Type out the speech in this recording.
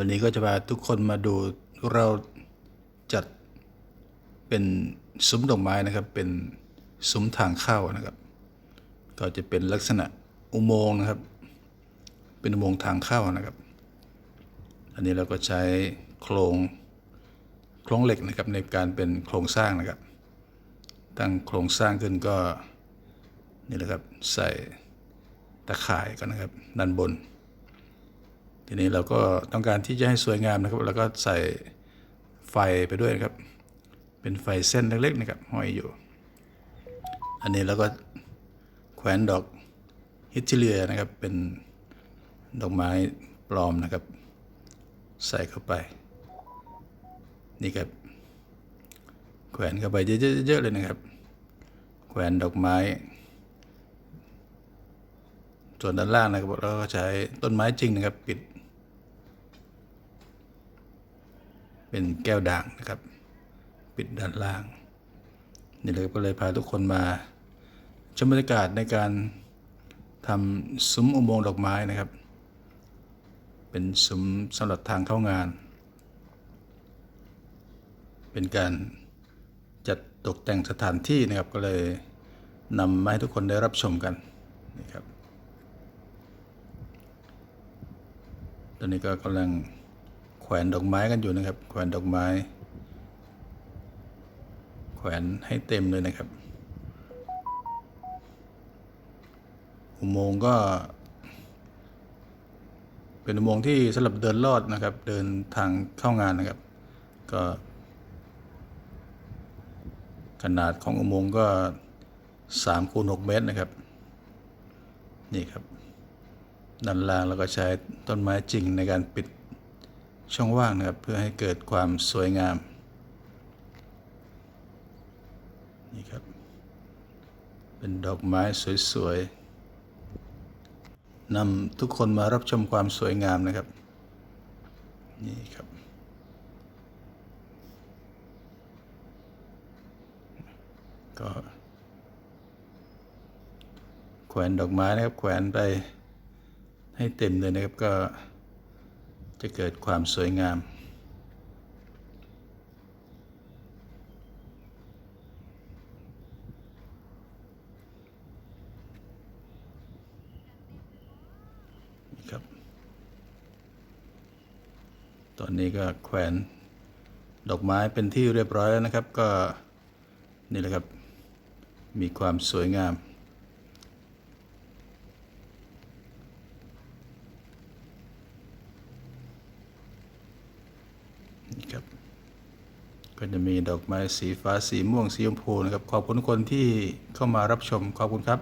วันนี้ก็จะพาทุกคนมาดูเราจัดเป็นซุ้มดอกไม้นะครับ เป็นซุ้มทางเข้านะครับ ก็จะเป็นลักษณะอุโมงค์นะครับ เป็นอุโมงค์ทางเข้านะครับ อันนี้เราก็ใช้โครงโครงเหล็กนะครับในการเป็นโครงสร้างนะครับ ตั้งโครงสร้างขึ้นก็นี่แหละครับใส่ตะข่ายกันนะครับด้านบน ทีนี้เราก็ต้องการที่จะให้สวยงามนะครับแล้วก็ใส่ไฟไปด้วยนะครับ เป็นไฟเส้นเล็กๆนะครับห้อยอยู่ อันนี้เราก็แขวนดอกฮิตจิเลียนะครับเป็นดอกไม้ปลอมนะครับ ใส่เข้าไป นี่ครับแขวนเข้าไปเยอะๆเลยนะครับ แขวนดอกไม้ ส่วนด้านล่างนะครับเราก็ใช้ต้นไม้จริงนะครับ ปิด เป็นแก้วด่างนะครับ ปิดด้านล่าง นี่เลยก็เลยพาทุกคนมาชมบรรยากาศในการทำซุ้มอุโมงค์ดอกไม้นะครับ เป็นซุ้มสำหรับทางเข้างาน เป็นการจัดตกแต่งสถานที่นะครับก็เลยนำมาให้ทุกคนได้รับชมกันนี่ครับ ตอนนี้ก็กำลัง แขวนดอกไม้กันอยู่นะครับ แขวนดอกไม้ แขวนให้เต็มเลยนะครับ อุโมงค์ก็ เป็นอุโมงค์ที่สำหรับเดินลอดนะครับ เดินทางเข้างานนะครับ ก็ ขนาดของอุโมงค์ก็3คูณ6เมตรนะครับ นี่ครับด้านล่างเราก็ใช้ต้นไม้จริงในการปิด ช่องว่างนะครับเพื่อให้เกิดความสวยงามนี่ครับ เป็นดอกไม้สวยๆนำทุกคนมารับชมความสวยงามนะครับ นี่ครับ ก็แขวนดอกไม้นะครับแขวนไปให้เต็มเลยนะครับก็ จะเกิดความสวยงามนะครับ ตอนนี้ก็แขวนดอกไม้เป็นที่เรียบร้อยแล้วนะครับ ก็นี่แหละครับ มีความสวยงาม นี่ครับ ก็จะมีดอกไม้สีฟ้าสีม่วงสีชมพูนะครับ ขอบคุณคนที่เข้ามารับชมขอบคุณครับ